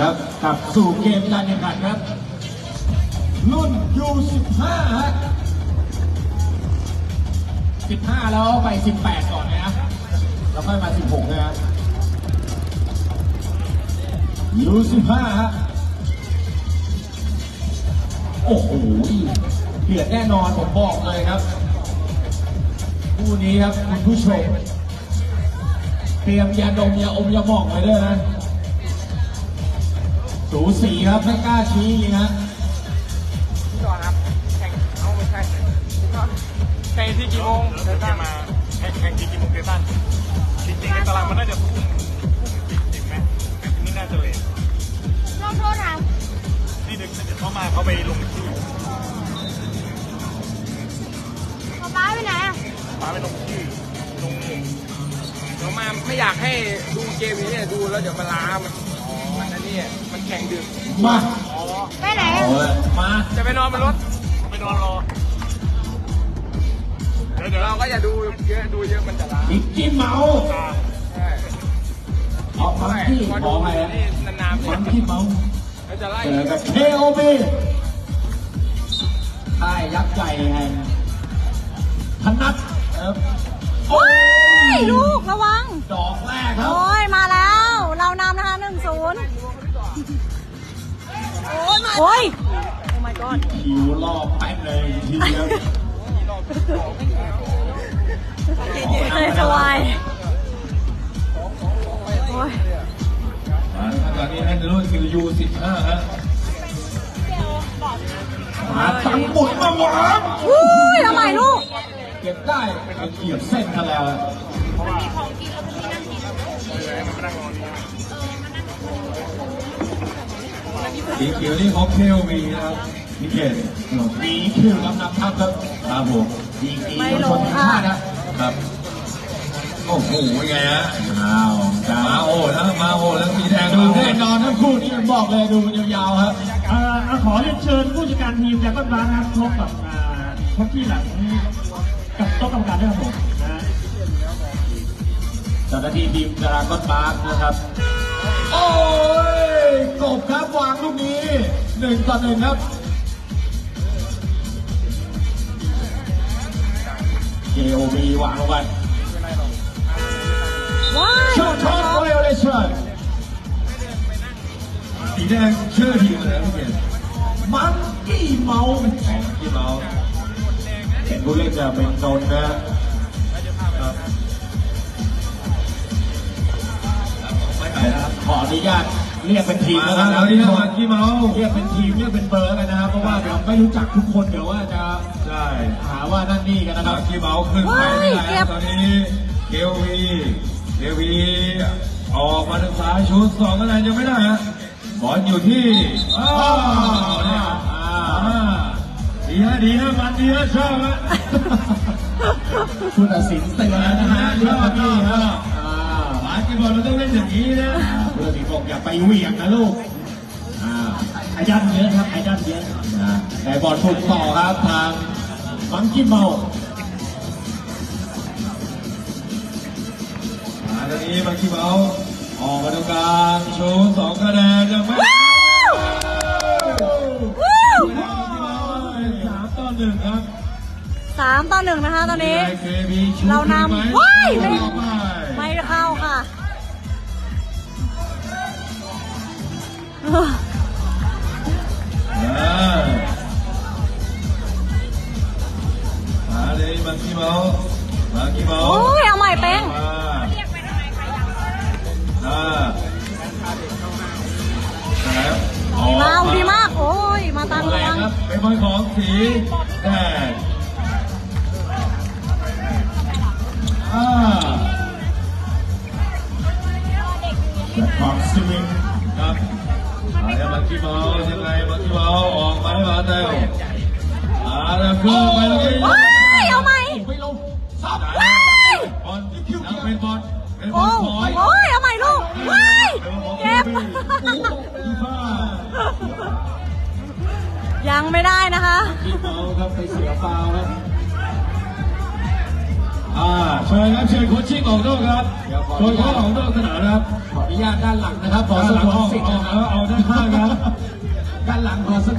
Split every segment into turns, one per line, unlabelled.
ครับกลับสู่เกมการแข่งขันครับ รุ่น U15 ฮะ15 แล้วไป 18 ก่อนนะแล้วค่อยมา 16 นะฮะ U15 ฮะ โอ้โหเดือดแน่นอนผมบอกเลยครับคู่นี้ครับคุณผู้ชม เตรียมยาดมยาอมยาหมองไว้ด้วยนะ สูสีครับไม่กล้าชี้จริงฮะ
พี่ดอนครับแข่งเอาไม่ใช่พี่ดอนแข่งที่กี่โมงเดินทางมาแข่งแข่งที่กี่โมงเดินทางจริงๆในตารางมันน่าจะทุ่มทุ่มจริงไหมแต่ที่นี่น่าจะเลท
ลองโทษถาม
นี่ดึกเดี๋ยวเขามาเขาไปลงชื่อ
ป๊าป๊าไปไหนอะ
มาไปลงชื่อลงเดี๋ยวมาไม่อยากให้ดูเกมนี้เนี่ยดูแล้วเดี๋ยวมันล้ามัน มันอันนี้มันแข่งดึก
มา
อ๋อ
ไปไหน
เอา
อะ
เลยมา
จะไปนอนบนรถไปนอนรอเดี๋ยวเดี๋ยวเราก็อย่าดูเยอะดูเยอะมันจะล้า
อีกจิ้มเมา
ใช่
เอาฟังที่ขอไป
นี่นานๆ
ฟัง
เนี่ย
ที่เมา
แล้วจะไล่
เจอกับ KOB ค่ายยักษ์ใหญ่แห่งพนัทครับโอ้ย
ลูกระวัง
ดอกแรกครับ
โอ้ย มาแล้วเรา นำนะคะหนึ่งศูนย์โอ้ยมาโอ้ยโอ้ my god
คิวรอบแป๊บเลยทีเดียว
เตยสวายโอ้ย
ตอนนี้ให้รุ่นคิวยูสิบห้าฮะมาตั้งบุญมาวาง
อุ้ยทำไมลูก
เก็บได้เขียบเส้นกันแล้ว สีเขียวนี่ฮอกเทลมีนะครับนี่เขตมีคิวลำนำทัพครับครับผมดีดี
ไม่
คน
ล
ช
ง
น
ค่ะ
ชาตินะครับโอ้โหไงฮะอ้าวมาโอ้ทั้งมาโอ้ทั้งสีแดงดูแน่นอนทั้งคู่นี่ผมบอกเลยดูมันยาวๆครับ
เอ่อขอเรียนเชิญผู้จัดการทีมจากต้นบ้านนะครับพบกับอ่าพบที่หลังกับโต๊ะกรรมการด้วยครับผมนะ
เจ้าหน้าที่ทีมดารากอนบาร์นะครับ ยกบครับวางลูกนี้หนึ่งต่อหนึ่งครับ KOB วางลงไป
ว้าย
ช็อตช็อตไวโอเลชั่นสีแดงชื่อทีมอะไรพี่เกศมันกี้เมาส์มันกี้เมาส์เห็นผู้เล่นจะเป็นนนท์นะ ออนุญาตเรียกเป็นทีมแล้วนะครับที่มากี้เมาส์เรียกเป็นทีมเรียกเป็นเบอร์กันนะครับเพราะว่าเดี๋ยวไม่รู้จักทุกคนเดี๋ยวว่าจะใช่หาว่านั่นนี่กันนะครับกี้เมาส์ขึ้นไปไม่ได้ตอนนี้เกลวีเกลวีออกมาทางซ้ายชุดสองคะแนนยังไม่ได้ฮะบอลอยู่ที่อ้าวเนี่ยอ่าดีฮะดีฮะมันดีฮะชอบฮะผู้ตัดสินเตือนแล้วนะฮะเรื่องนี้ฮะบาสเกตบอลมันต้องเล่นอย่างนี้นะผู้ตัดสินบอกอย่าไปเหวี่ยงนะลูกอ่า
อายันเยอะครับอายันเยอะ
นะแต่บอลถูกต่อครับทางมังกี้เมาอ่าตอนนี้มังกี้เมาออกมาตรงกลางโชว์สองคะแนนยังไม่
วู้
สามต่อหนึ่งครับ
สามต่อหนึ่งนะคะตอนนี้
KB ชู
เรานำ
ไหม
ว้าย
อ่ ยังไม่ได้
นะคะ
ที่เมาครับไปเสียฟาวครับอ่าเชิญครับเชิญโค้ชชิ่งออกนอกครับโค้ชเขาออกนอกสนามนะครับขออนุญาตด้านหลังนะครับขอสมวนสิทธิ์นะครับเอาได้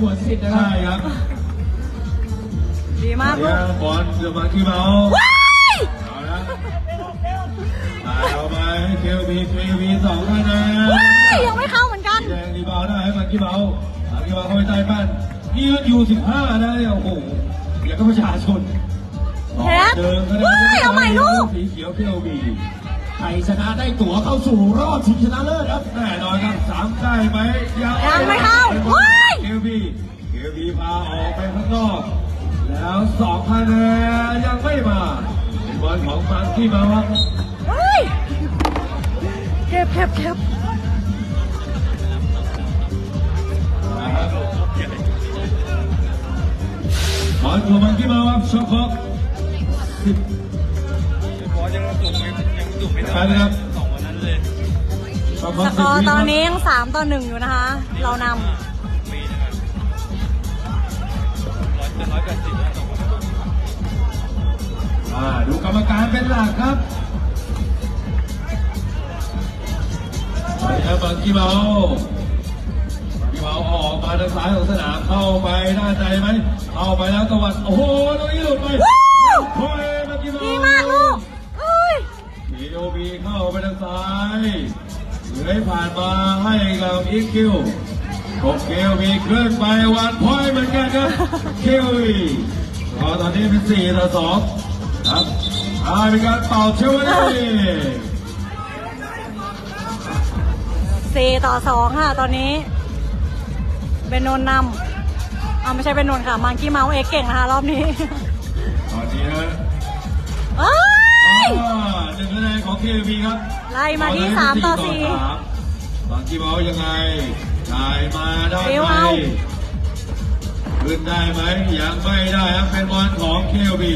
งวนสิทธิ์นะครับใช่ครับ
ดีมากลูก
บอลเดือมาที่เมา
ว้าย
เอาละตายเอาไปเคลบีเคลบีสองคะแนน
ว้ายยังไม่เข้าเหมือนกัน
แดงรีบาวได้ให้มากี่เบามากี่เบาเข้าไปใต้บ้านนี่อยู่สิบห้านะเนี่ยโอ้โหอย่างก็ประชาชน
แคทเฮ้ยเอาใหม่ลูก
สีเขียวเคลบีใครชนะได้ตั๋วเข้าสู่รอบชิงชนะเลิศครับแน่นอนครับสามได้ไหมยัง
ยังไม่เข้าเฮ้ย
เคลบีเคลบีพาออกไปข้างนอกแล้วสองคะแนนยังไม่มาเป็นบอลของมังที่มาครับ
เฮ้ยเก็บเก็บเก็บ
มังที่มาครับช็อตคล็อกสิบ
บอสยังสูงยังยังสูงไม่
ไป
ได้
เลยครับ
สองวันนั้นเลย
ช็อตค
ส
ล็อก
ก
สิบ
อร์
วิ
ตอน
ครับ
นี้ยังสามต่อหนึ่งอยู่นะคะ เราน
ปีนะครับร้อยเป็นร้อยแปดสิบแล้วสองวันนั้น
อ่าดูกรรมการเป็นหลักครับไปครับบังกี้เมาบังกี้เมา ออกมาทางซ้ายของสนามเข้าไปด้านในไหมเข้าไปแล้วตะวันโอ้โหตรงนี้หลุดไปำ
ว้าว
โอ้ยบังกี้เมา
ดีมากลูกเอ้ย
พีโอบีเข้าไปทางซ้ายเลื้อยผ่านมาให้กับอีคิวกบเกลบีขึ้นไปวันพอยต์เหมือนกันครับเกลบีก็ตอนนี้เป็นสี่ต่อสองครับอ่ามีการเป่าเชวเล่
สี่ต่อสองค่ะตอนนี้ เป็นนนท์นำเอาไม่ใช่เป็นนนท์ค่ะ มังกี้เมาส์เอกเก่งนะคะรอบนี้
ตอนนี้นะ
เอ้ย
อ่าหนึ่งคะแนนของเคบีครับ
ไล่มาที่สามต่อสี่
บางทีเมายังไงจ่ายมาได้
เอว
ไหม
เอา
ขึ้นได้ไหมยังไม่ได้ครับเป็นบอลของเคบี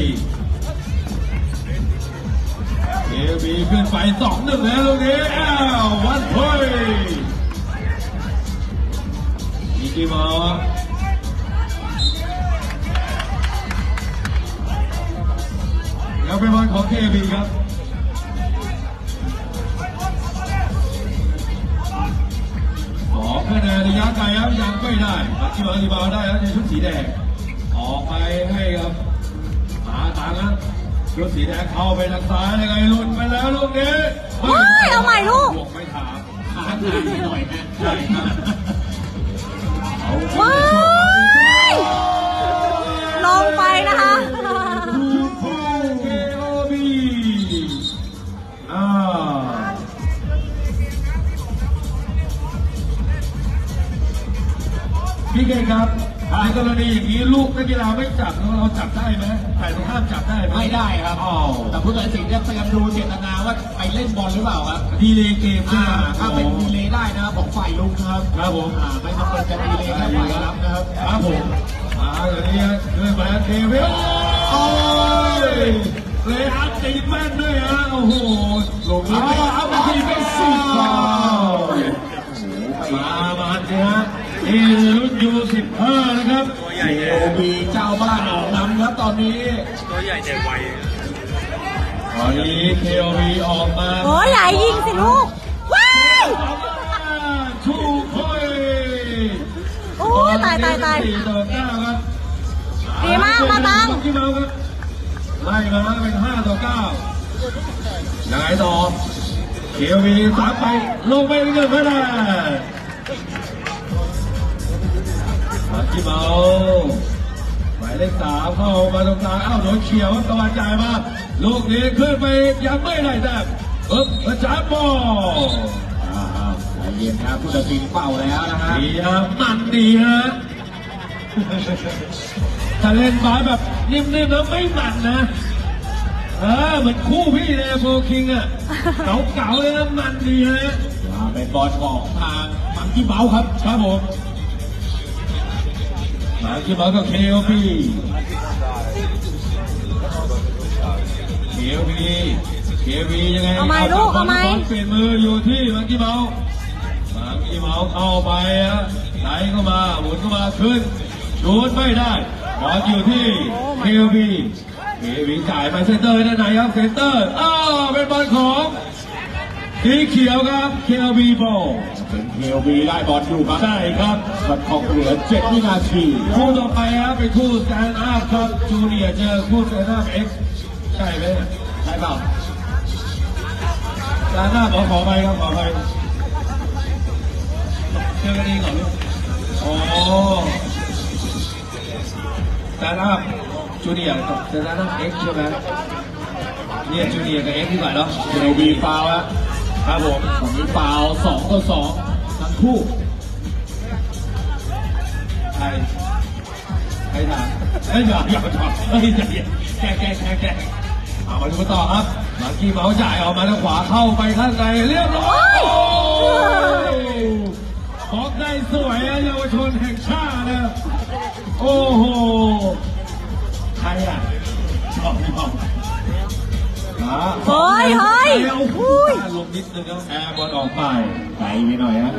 เคบีขึ้นไปสองหนึ่งแล้วตรงนี้อ้าววันพอย มิกกี้เมาส์แล้วเป็นบอลของเคบีครับสองคะแนนระยะไกลครับยังไม่ได้มาที่บอลที่บอลได้แล้วในชุดสีแดง ออกไปให้ครับหาทางครับชุดสีแดงเข้าไปทางซ้ายยังไงหลุดไปแล้วลูกนี้
เฮ้ยเอาใหม่ลูก
บวกไม่ถามหาทางให้หน่อยนะใช่ครับเอา
ว้ายลงไปนะคะ
พี่เก่งครับ ในกรณีอย่างนี้ลูกนักกีฬาไม่จับเราจับได้ไหมฝ่ายตรงข้ามจับได้ไหม
ไม่ได้ครับ
อ๋อ
แต่ผู้ตัดสินจะพยายามดูเจตนาว่าไปเล่นบอลหรือเปล่าครับ
ดีเลยเกม
อ่า
ใช่ไหม
ถ้าเป็นดีเลย์ได้นะครับของฝ่ายลุงนะครับ
ครับผม
อ่าไม่จำเป็นจะดีเลย์แค่ฝ่ายรับนะครับ
ครับผมอ่าอย่างนี้ขึ้นมาเทวิลโอ้ยเลยอัพตีแม่นด้วยฮะโอ้โหลงนี้เอาเอามาทีเป็นสิบฟาวมามาสิฮะ นี่รุ่นยูสิบห้านะครับ
ตัวใหญ่
โอบีเจ้าบ้านออกนำครับตอนนี้
ตัวใหญ่แต่ไว
ตอนนี้เคโอวีออกมา
โอ้ยใหญ่ยิงสิลูกว้าย
ชูคอย
โอ้ยตายตายตาย
สี่ต่อเก้าครับ
ดีมากมาตัง
ที่เมาครับไล่มาเป็นห้าต่อเก้ายังไงต่อเคโอวีสามไปลงไปเป็นเงินไม่ได้ มาที่เมาหมายเลขสามเข้ามาตรงกลางอ้าวโดนเขียวตะวันจ่ายมาลูกนี้ขึ้นไปยังไม่ได้แต้มเอ๊บประจานบอล
อ่าใจเย็นครับผู้ตัดสินเป่าแล้วนะฮะ
ดีฮะมันดีฮะถ้าเล่นบาสแบบนิ่มๆแล้วไม่มันนะเออเหมือนคู่พี่เลยโฟคิงอะเก่าๆเลยนะมันดีฮะ
อ่าเป็นบอลของทางมังกี้เมาส์ครับ
ครับผม มาที่บอลกับเคโอพีเคโอพีเคโอพียังไง
เอาไหมลูกเอาไหม
บลเปลี่ยนมืออยู่ที่มังกี้เมาส์มังกี้เมาส์เข้าไปฮะไหลเข้ามาหมุนเข้ามาขึ้นชูดไม่ได้บอลอยู่ที่เคโอพีเคโอพีจ่ายไปเซนเตอร์ด้านไหนครับเซนเตอร์อ้าวเป็นบอลของสีเขียวครับเคโอพีบอล
เป็นเทลวีได้บอลอยู่ครับ
ใช่ครับ
บัตรของเหลือเจ็ดวินาที
คู่ต่อไปครับเป็นคู่แซนอาร์ครับจูเนียร์เจอคู่แซนอาร์เอ็กซ์ใช่ไหม
ใช่เปล่า
แซนอาร์ขอขอไปครับขอไปเจอกันเองก่อนลูกโอ้แซนอาร์จูเนียร์กับแซนอาร์เอ็กซ์ใช่ไหมเนี่ยจูเนียร์กับเอ็กซ์ดีกว่าเนาะ
เทลวีฟาวล์แล้ว
ครับผม
ฝั่งนี้ฟาวสองต่อสองทั้งคู่
ใครใครถามเอ้ยอย่าอย่าถามเฮ้ยอย่าอย่าแกแกแกแกเอามาดูกันต่อครับมากี้เมาส์จ่ายออกมาทางขวาเข้าไปข้างในเรียบร้อยโอ้ยบล็อกได้สวยนะเยาวชนแห่งชาตินะโอ้โหใครอะชอบชอบ
เฮ้ยเฮ้ย
เอา
อุ้ย
ลงนิดนึงแล้วแอร์บอลออกไป
ไกลไปหน่อยฮะ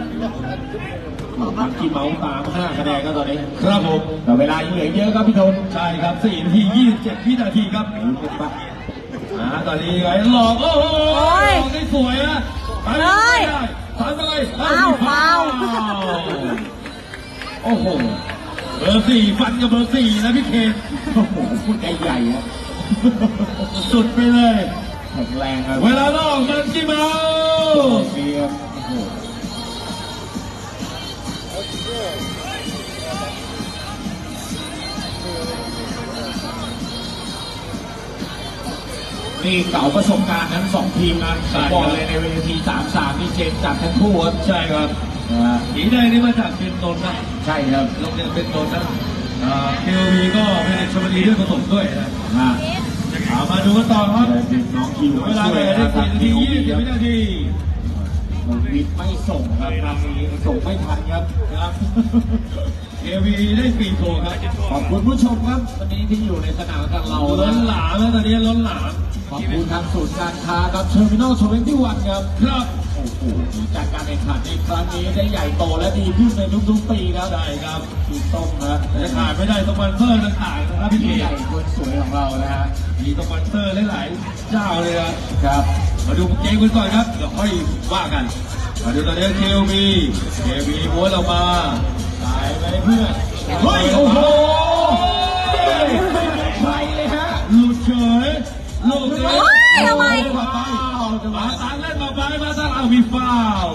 มังกี้เมาส์ตาม5คะแนนก็ตอนนี้
ครับผม
แต่เวลายังเหลือเยอะครับพี่ทน
ใช่ครับ4นาที27วินาทีครับ
ดูกันปะ
อ่าตอนนี้ไงหลอก โอ้โห
โอ้ย
หลอกได้สวยนะไป
เฮ้ย
ได้ทำอะไร
อ้าวฟาว
โอ้โห เบอร์สี่ฟันกับเบอร์สี่นะพี่เคน
โอ้โหพูดใจใหญ่ฮะ
สุดไปเลย
แข็งแรงครับ
เวลานอกมันกี่เมา
เบียร์โอ้โหนี่เก่าประสบการณ์ทั้งสองทีมนะผมบอกเลยในเวทีสามสามนี่เจนจัดทั้งคู่ครับ
ใช่ครับ
นะฮะ
สีแดงนี่มาจากเป็นนนท์นะ
ใช่ครับ
โรงเรียนเป็นนนท์นะเคโอวีก็เป็นเด็กชมบุรีด้วยผสมด้วยนะ
นะ
เอา มาดูกันต่อครับ
เลยดึงน้องคิว
เว
มา
ลา
ช่
เห
วย
ลือได้
นะครั
สี่
บ
นาที
ที
ยี่สิบ
ครับ
วินาที
วิทย์ไม่ส่งครับครั้งนี้ส่งไม่ทันครับ
ครับเควีได้ฟรีโทรครับ
ขอบคุณผู้ชมครับวันนี้ที่อยู่ในสนามกับเรา
ล้
นะ
นหลามแล้วตอนนี้ล้นหลาม
ขอบคุณทางศูนย์การค้าครับเทอร์มินอลทเวนตี้วันครับ
ครับ
โอ้โหจัดการแข่งขันในครั้งนี้ได้ใหญ่โตและดีขึ้นในทุกๆปีครับ
ได้ครับ
พี่ต้มนะ
จะขาดไม่ได้สปอนเซอร์ต่างๆนะครับพี่
พี่
เอ
ใหญ่คนสวยของเรานะฮะ
มีสปอนเซอร์หลายๆเจ้าเลยนะครับ มาดูเกมกันก่อนครับเดี๋ยวค่อยว่ากัน มาดูตอนนี้เควีเควีม้วนออกมา
ตายไปเพื่อน
เฮ้ยโอ้โห
ใครเลยฮะ
หลุดเฉยหลุดเลย
โอ้ยทำไม
มาไปมาตานเล่นมาไปมาตานเอามีฟาว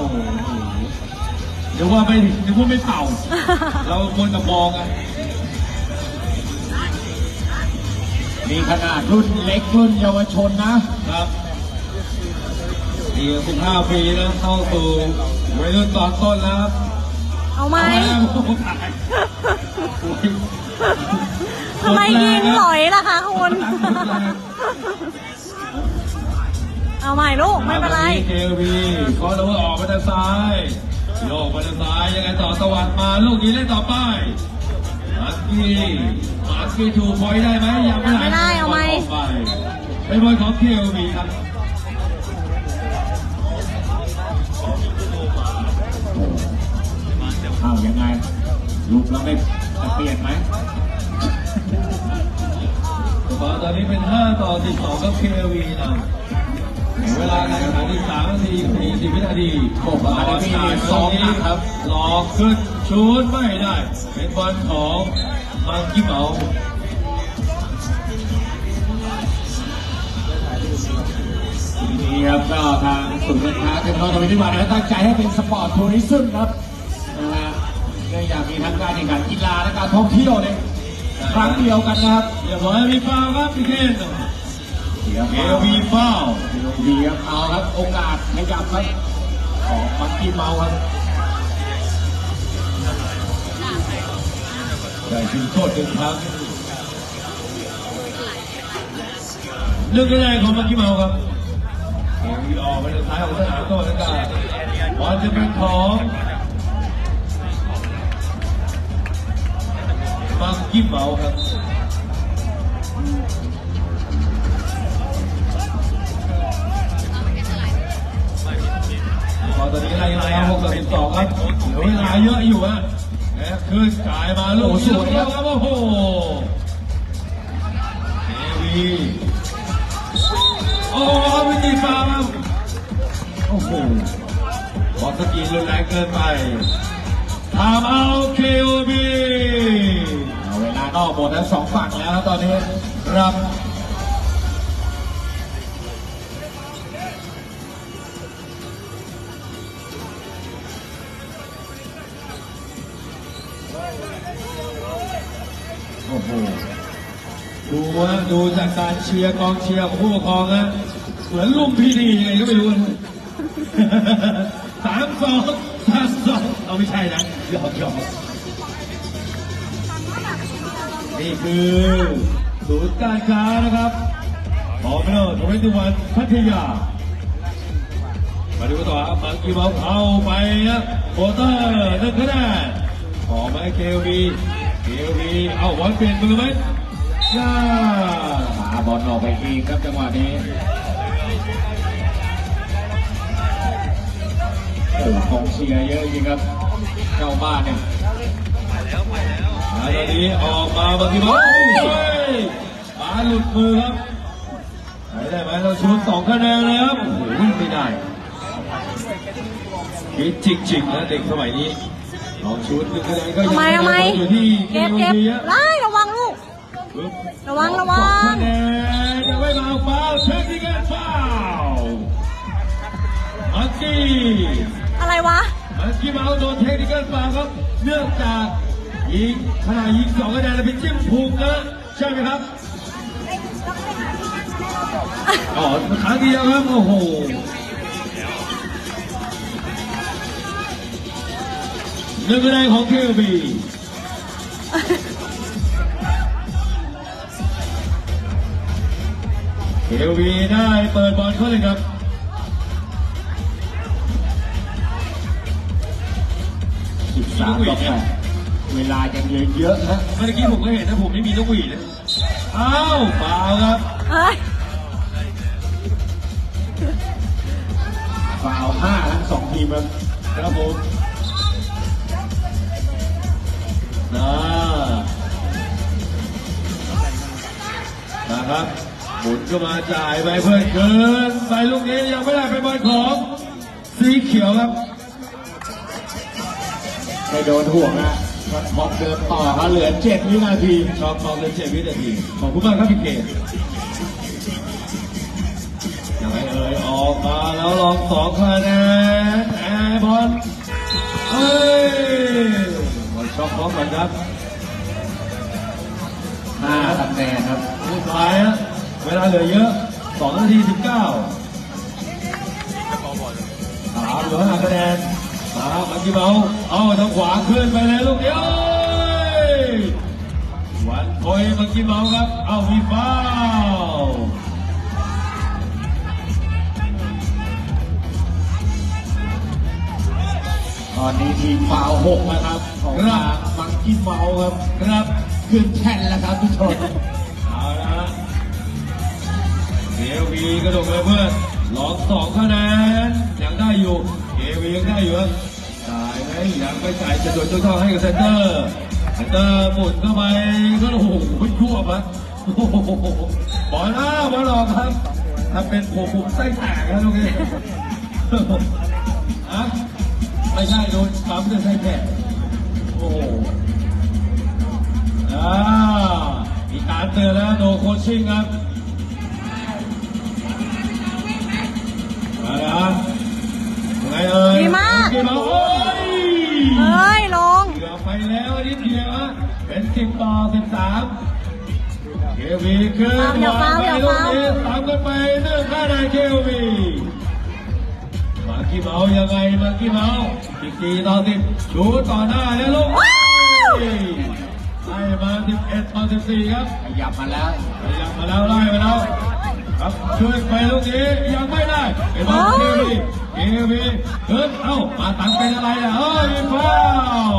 เดี๋ยวว่าไม่เดี๋ยวว่าไม่เป่า เราควรจะมองไง
มีขนาดรุ่นเล็กรุ่นเยาวชนนะ
ครับนี่สิบห้าปีแล้วเข้าสู่วัยรุ่นตอนต้นแล้วครับ
เอาไหม
เอาแล้วโอ้โหตาย
ทำไมยิงหลอยล่ะคะคุณ เอาใหม่ลูก ไม่เป็นไร
เควีก็รู้ว่าออกมาทางซ้าย โยกมาทางซ้าย ยังไงต่อตะวันมา ลูกนี้เล่นต่อไป มาร์กี้มาร์กี้ถูกพอยได้ไหมยังไม่
ยังไม่ได้เอาไหม
บลกไปเป็นบอลของเควีครับ
อ้าวยังไงลูกเราไม่จะเปลี่ยนไหม
ตอนนี้เป็น 5 ต่อ 12 กับเควีนะ เวลาในขณะที่3นาที40วินาที
โอ้โหอันนี้มีสองนะครับ
หลอกขึ้นชูดไม่ได้ เป็นบอลของมังกี้เมา
นี้ครับก็ทางศูนย์การค้าเทคโนโลยีวันตั้งใจให้เป็นสปอร์ตทัวริซึมครับนะฮะเนื่องจากมีทั้งการแข่งขันกีฬาและการท่องเที่ยวในครั้งเดียวกันนะครับ
เรียบร้อยมีฟาวครับพี่เคน
เดี๋ยว
เค
มา
วีฟาวล์
ดีครับเอาครับโอกาสขยับครับของมังกี้เมาครับ
ได้ชิงโทษหนึ่งครั้งเรื่องแรกของมังกี้เมาครับเควีออกไปทางซ้ายของสนามก็แล้วกันบอลจะเป็นของมังกี้เมาครับ อตอนนี้ไล่มาแล้ว6ต่อ12ครับเหลือเวลาเยอะอยู่ฮะนะขึ้นจ่ายมาลูกสวยครับโอ้โหเอวีโอ้โหวิธีฟาวล์ครับ
โอ้โห
บอลสกีรุนแรงเกินไปทำเอาเคโอบีเวลานอกหมดทั้งสองฝั่งแล้วครับตอนนี้ครับ ดูจากการเชียร์กองเชียร์ของผู้ปกครองนะเหมือนลุมพินียังไงก็ไม่รู้นะสามสองสามสองเอาไม่ใช่นะหยอกหยอกนี่คือศูนย์การค้านะครับหอมเนอร์ทวีตวันพัทยา มาดูกันต่อครับมาร์กี้บอลเข้าไปนะโคเตอร์หนึ่งคะแนนขอมาเคลบีเคลบีเอาบอลเปลี่ยนมือไหม ย่าหาบอลออกไปเองครับจังหวะนี้โอ้กองเชียร์เยอะจริงครับเจ้าบ้านเนี่ยแล้วตอนนี้ออกมาบางทีบอลโอ้าหลุดมือครับไได้ไหมเราชูสองคะแนนเลยครับโอ้โหไม่ได้คิดจริงๆนะเด็กสมัยนี้ลองชุดหนึ่งคะแนนก็ยัง
ไม่
ได้อยู่ที่
เก็บเก็บ ระวังระวั
สอง
ง
คะแนนยังไม่มาฟาวเทคนิคฟาวมังกี้
อะไรวะ
มังกี้มาเอาโดนเทคนิคฟาวครับ เนื่องจากยิงขณะยิงสองคะแนนไปจิ้มพุงนะใช่ไหมครับอ๋อครั้งเดียวครับโอ้โหหนึ่งคะแนนของเคบี เคบีได้เปิดบอลเข้าเลยครับสิบสามต่อแปดเวลายังเหลือเยอะนะเมื่อกี้ผมก็เห็นนะผมไม่มีนกหวีดนะอ้าวเปล่าครับ
เฮ้ย
ฟาวห้าทั้งสองทีมครับครับผมนะนะครับ หมุนเข้ามาจ่ายไปเพื่อนเกินไปลูกนี้ยังไม่ได้เป็นบอลของสีเขียวครับไม่โดนห่วงนะพอเดินต่อครับเหลือเจ็ดวินาทีชอบพอเหลือเจ็ดวินาที ขอบคุณมากครับพี่เกศยังไงเอ่ยออกมาแล้วลองสองคะแนนแอร์บอลเอ้ยบอลช็อตพร้อมกันครับห้าคะแนนครับสุดท้ายฮะ เวลาเหลือเยอะสองนาทีสิบเก้าสามเหลือห้าคะแนนมาบังกี้เมาเอาทางขวาขึ้นไปเลยลูกเดียววันโอยบังกี้เมาครับ เอามีฟาวตอนนี้ทีมฟาวหกนะครับ ของทางมังกี้เมาครับ ครับขึ้นแท่นแล้วครับทุกคนเอาละฮะ เอวีกระโดดเลยเพื่อนลองสองคะแนนยังได้อยู่เอวียังได้อยู่ครับจ่ายไหมยังไม่จ่ายจะโดดจ้องให้กับเซนเตอร์เซนเตอร์หมุนเข้าไปก็โอ้โหทั่วปะโอ้โหบอลอ้าวบอลออกครับถ้าเป็นผมผมไส้แตกแล้วลูกนี้อะไม่ใช่โดนปั๊มด้วยไส้แผลโอ้โหอ่ามีการเตือนแล้วโนโคชชิ่งครับ มาแล้วยังไงเอ่ย
ดีมาก
โอเคมาโอ้ย
เอ้ยลง
เกือบไปแล้วนิดเดียวฮะเป็นสิบต่อสิบสามเควีขึ้น
อย่าฟาวอย่าฟาว
ลูกนี้ตามกันไปหนึ่งคะแนนเควีมากี้เมายังไงมากี้เมาอีกสี่ต่อสิบชูต่อหน้าแล้วลูกไล่มาสิบเอ็ดต่อสิบสี่ครับ ขยับมาแล้ว ขยับมาแล้วไล่มาแล้ว ครับช่วยไปลูกนี้ยังไม่ได้เป็นบอลเควีเควีเกินเอ้ามาตังเป็นอะไรอะเอ้ยมีฟาว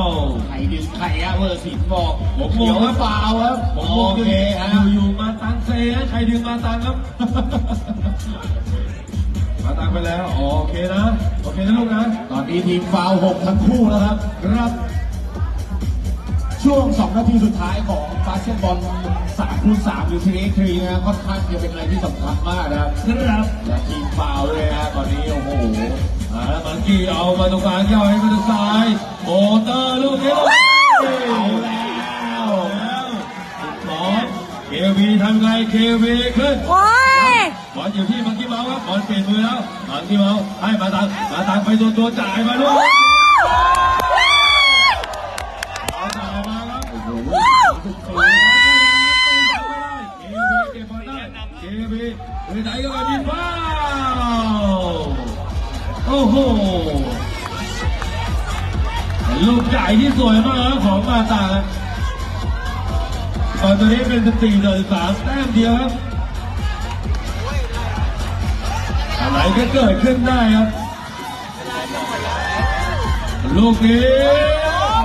ใครดึงใครอะเบอร์สิบบอก
ผมโม
เขียว
ง
หรือเปล่าครับ
ผม
โอ
โมง
เคฮะ
อยู่ๆมาตังเซฮะใครดึงมาตังครับ มาตังไปแล้วโอเคนะโอเคนะลูกนะ
ตอนนี้ทีมฟาวหกทั้งคู่แล้วครับ
ครับ
ช่วง 2 นาทีสุดท้ายของบาสเกตบอล3คูณ3หรือทีเอ็กทรีนะค่อนข้างจะเป็นอะไรที่สำคัญมากนะครับ
ครับ
และทีมฟาวเลยนะตอนนี้โอ้โห
อ่ามาแล้วมังกี้เอามาตรงกลางย่อให้มาทางซ้ายโอเตอร์ลูกนี้เอาแล้วสองเควีทำไงเควีขึ้น
ว้าย
บอลอยู่ที่มังกี้เมาส์ครับบอลเปลี่ยนมือแล้วมังกี้เมาส์ให้มาตังมาตังไปตัวตัวจ่ายมาลูกเไปไหนก็มายิงฟ้าโอ้โหลูกใหญ่ที่สวยมากครับของมาตาตอนนี้เป็นสตีต่อสามแต้มเดียวครับ อะไรก็เกิดขึ้นได้ครับ ลูกนี้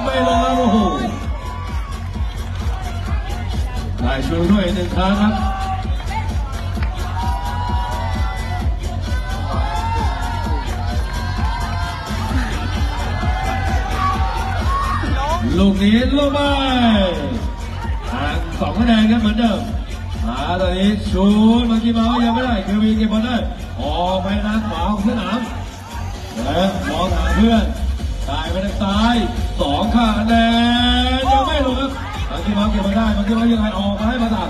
ไม่ลงครับโอ้โหได้ช่วยด้วยหนึ่งครั้งครับ ลูกนี้ลงไปห่างสองคะแนนครับเหมือนเดิมมาตอนนี้ชูนเมื่อกี้เมาส์ยังไม่ได้เควีเก็บบอลได้ออกไปทางขวาของสนามแล้วมองหาเพื่อนตายไปทางซ้ายสองคะแนนยังไม่ลงครับเมื่อกี้เมาส์เก็บบอลได้เมื่อกี้เมาส์ยังไงออกมาให้มาตัด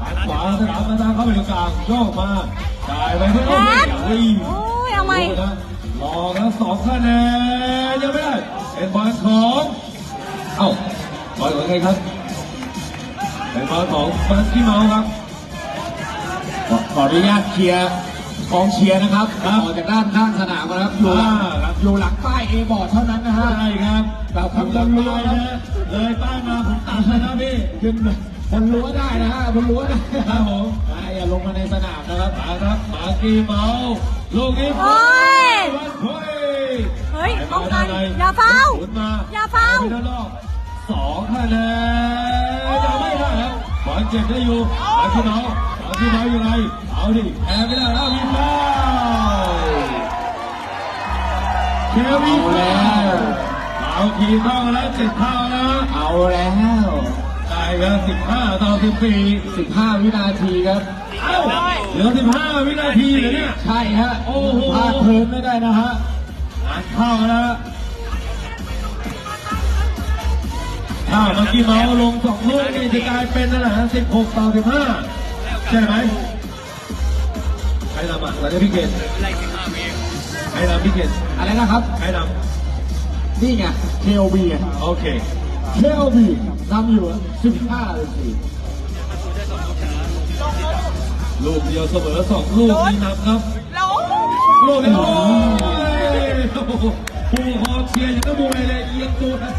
ทางขวาสนามมาทางเข้าไปตรงกลางโยกมาจ่ายไปเพื่อน
แพ
โอ้ย
ท
อย่างนี้
โอ้ยเอาไหม
รอแล้วสองคะแนนยังไม่ได้เป็นบอลของ เอ้าบอลของใครครับเป็นบอลของบัสกี้เมาส์ครับ
ขอขออนุญาตเคลียร์กองเชียร์นะครับ
ครับ
ออกจากด้านข้างสนามนะครับอยู่หลัง
อ่าครับ
อยู่หลังป้ายเอบอร์ดเท่านั้นนะฮะ
ใช่ครับ
แบบ
ทำ
ทำ
บ
บ
อ
อ
ล
ล
เล
ลู
ย
น
นะเลยป้ายมาผมตัดเลยนะพี่
ขึ้นบนรั้วได้นะฮะบนรั้วได้
ครับผม
อ่าอย่าลงมาในสนามนะครับ
มาครับมากี้เมาส์ลูกนี้
โอ้ย
วันเฮ้ย
เฮ้ยป้องกันอย่าเฝ้า
หมุนมา
อย่าเฝ้า
ไปด้านนอก สองคะแนนยังไม่ได้ครับบอลเจ็บได้อยู่มากี้เมาส์มากี้เมาส์ยังไงเอาดิแอบไม่ได้แล้วยิงได้เควินแล้วเอาทีมเข้ามาแล้วเจ็ดเท่าแล้ว
เอาแล้ว
ได้ครับสิบห้าต่อสิบสี่
15วินาทีครับ
เอ้าเหลือสิบห้าวินาทีเหรอเนี่ย
ใช่ฮะ
โอ้โห
พลาดเพลินไม่ได้นะฮะ
อ่านเข้าแล้ว ถ้าเมื่อกี้เมาส์ลงสองลูกนี่จะกลายเป็นนั่นแหละสิบหกต่อสิบห้าใช่ไหมใครนำอะเราได้พี่เกศใครนำพี่เกศ
อะไรนะครับ
ใครน
นี่ไง KOB อะำ
โอเค
KOB นำอยู่15เลยสิ
ลูกเดียวเสมอสองลูกนี่นำครับลูกนี้โอ้ยโอ้โหผู้คอเชียร์ยังก็มวยเลยเอียงตัวนะ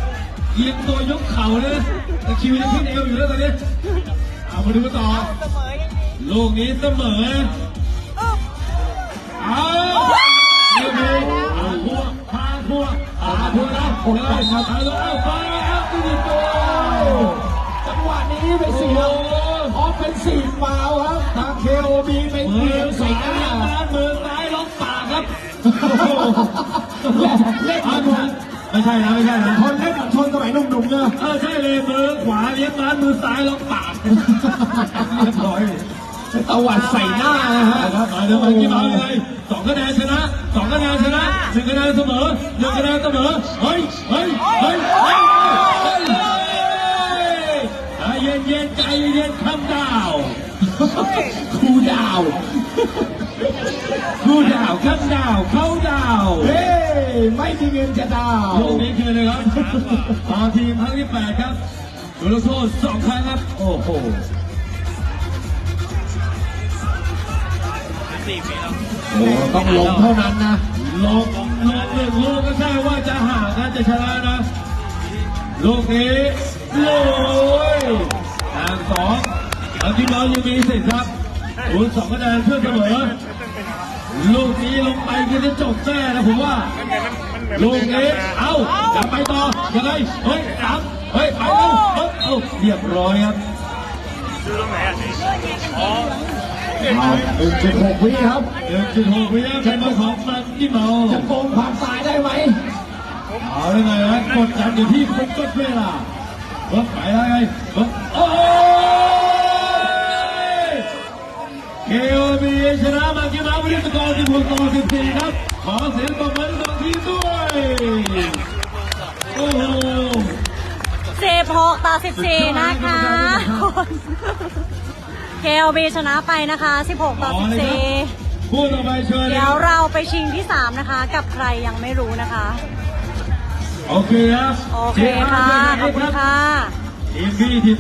เอียงตัวยกเข่าเลยนะแต่คิวยังขึ้นเอวอยู่แล้วตอนนี้เอามาดูต่อลูกนี้เสมอเอาเดี๋ยวดูเอาพวกพาพวกพาพวกนะผมเลยเอาเอาเอาไปเอาตีตัว
จังหวะนี้เป็นสีออฟเป็นสีฟาวครับทาง KOB เป็นเพี
อย
ง
ซ้า
ใส่
ย
หน้า
ด้านมือซ้ายล็อกปากครับ
เล่นเล่น
อะ
เหมือน
ไม่ใช่นะไม่ใช่นะ
ชนเล่นกับชนสมัยหนุ่มๆเนี่ย
เออใช่เลยมือขวาเลี้ยงม้านมือซ้ายล็อกปากเรียบร้อย
ตะวัดใส่หน้านะฮะ
ครับมาเดี๋ยวมากี่เมาเลยสองคะแนนชนะสองคะแนนชนะหนึ่งคะแนนเสมอหนึ่งคะแนนเสมอเฮ้ยเฮ้ยเฮ้ยเฮ้ยเฮ้ยใจเย็นเย็นๆใจเย็นๆคำดาว
ครูดาว
คูดาวคำดาวเข้าดาว
เฮ้ย ไม่มีเงินจะดาว
ลูกนี้คือเลยครับต่อทีมครั้งที่แปดครับดูลูกโทษสองครั้งครับ โอ้โห
โอ้ต้องลงเท่านั้นนะ
ลงลงหนึ่งลูกก็ใช่ว่าจะห่างนะจะชนะนะ ลูกนี้โอ้ยห่างสองอันที่เรายังมีสิทธิ์ครับคูณสองคะแนนเพื่อเสมอ ลูกนี้ลงไปคือจะจบแน่นะผมว่า ลูกนี้ เอ้าจะไปต่อ ยังไง เฮ้ยสามเฮ้ย ไปแล้วเอ้าเอ้าเรียบร้อยครับ
เอาหนึ่งจุดหกวิครับ
เดือนจุดหกวินาทีเป็นของมันที่เมา
จะโกงความตายได้ไหม
เอาได้ไงฮะกดจันอยู่ที่ครบกดเวลาเบิร์ไปแล้วไงเบิร์โอ้ยเคโอบี ชนะมากี่มาวันนี้สกอร์16ต่อ14ครับ ขอเสียงปรบมือสองทีมด้วยโอ้โห
16ต่อ14นะคะ KLB ชนะไปนะคะ16ต่อ14
พูดต่อไปเชิญ
เดี๋ยวเราไปชิงที่3นะคะ กับใครยังไม่รู้นะคะ
โอเคครับ
โอเคค่ะ ขอบคุณค่ะ
ทีมพี่ทีม